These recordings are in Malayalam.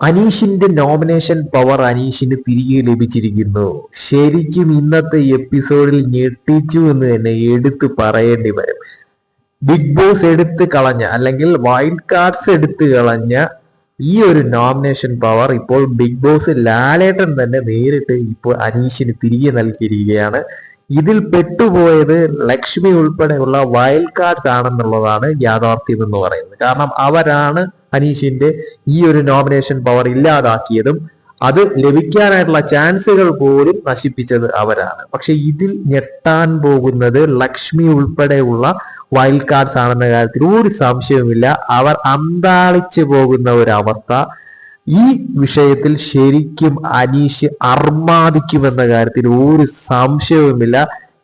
അനീഷിന്റെ നോമിനേഷൻ പവർ അനീഷിന് തിരികെ ലഭിച്ചിരിക്കുന്നു. ശരിക്കും ഇന്നത്തെ എപ്പിസോഡിൽ ഞെട്ടിച്ചു എന്ന് തന്നെ എടുത്തു പറയേണ്ടി വരും. ബിഗ് ബോസ് എടുത്തു കളഞ്ഞ അല്ലെങ്കിൽ വൈൽഡ് കാർഡ്സ് എടുത്തു കളഞ്ഞ ഈ ഒരു നോമിനേഷൻ പവർ ഇപ്പോൾ ബിഗ് ബോസ് ലാലേട്ടൻ തന്നെ നേരിട്ട് ഇപ്പോൾ അനീഷിന് തിരികെ നൽകിയിരിക്കുകയാണ്. ഇതിൽ പെട്ടുപോയത് ലക്ഷ്മി ഉൾപ്പെടെയുള്ള വൈൽഡ് കാർഡ്സ് ആണെന്നുള്ളതാണ് യാഥാർത്ഥ്യം എന്ന് പറയുന്നത്. കാരണം അവരാണ് അനീഷിന്റെ ഈ ഒരു നോമിനേഷൻ പവർ ഇല്ലാതാക്കിയതും അത് ലഭിക്കാനായിട്ടുള്ള ചാൻസുകൾ പോലും നശിപ്പിച്ചത് അവരാണ്. പക്ഷെ ഇതിൽ ഞെട്ടാൻ പോകുന്നത് ലക്ഷ്മി ഉൾപ്പെടെയുള്ള വൈൽഡ് കാർഡ്സ് ആണെന്ന കാര്യത്തിൽ ഒരു സംശയവുമില്ല. അവർ അന്താളിച്ചു പോകുന്ന ഒരു അവസ്ഥ. ഈ വിഷയത്തിൽ ശരിക്കും അനീഷ് അർമാദിക്കുമെന്ന കാര്യത്തിൽ ഒരു സംശയവുമില്ല.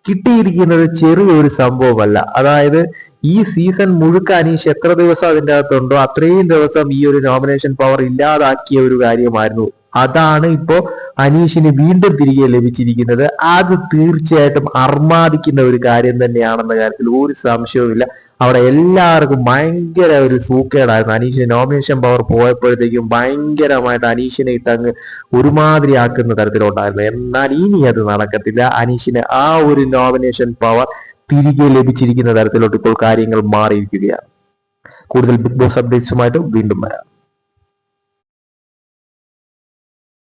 കിട്ടിയിരിക്കുന്നത് ചെറിയൊരു സംഭവമല്ല. അതായത് ഈ സീസൺ മുഴുക്കാൻ ഈ എത്ര ദിവസം അതിന്റെ അകത്തുണ്ടോ? അത്രയും ദിവസം ഈ ഒരു നോമിനേഷൻ പവർ ഇല്ലാതാക്കിയ ഒരു കാര്യമായിരുന്നു. അതാണ് ഇപ്പോ അനീഷിന് വീണ്ടും തിരികെ ലഭിച്ചിരിക്കുന്നത്. അത് തീർച്ചയായിട്ടും അർമാദിക്കുന്ന ഒരു കാര്യം തന്നെയാണെന്ന കാര്യത്തിൽ ഒരു സംശയവുമില്ല. അവിടെ എല്ലാവർക്കും ഭയങ്കര ഒരു സൂക്കേടായിരുന്നു. അനീഷിന് നോമിനേഷൻ പവർ പോയപ്പോഴത്തേക്കും ഭയങ്കരമായിട്ട് അനീഷിനെ ഇട്ടങ്ങ് ഒരുമാതിരി ആക്കുന്ന തരത്തിലുണ്ടായിരുന്നു. എന്നാൽ ഇനി അത് നടക്കത്തില്ല. അനീഷിന് ആ ഒരു നോമിനേഷൻ പവർ തിരികെ ലഭിച്ചിരിക്കുന്ന തരത്തിലോട്ട് ഇപ്പോൾ കാര്യങ്ങൾ മാറിയിരിക്കുകയാണ്. കൂടുതൽ ബിഗ് ബോസ് അപ്ഡേറ്റ്സുമായിട്ട് വീണ്ടും വരാം.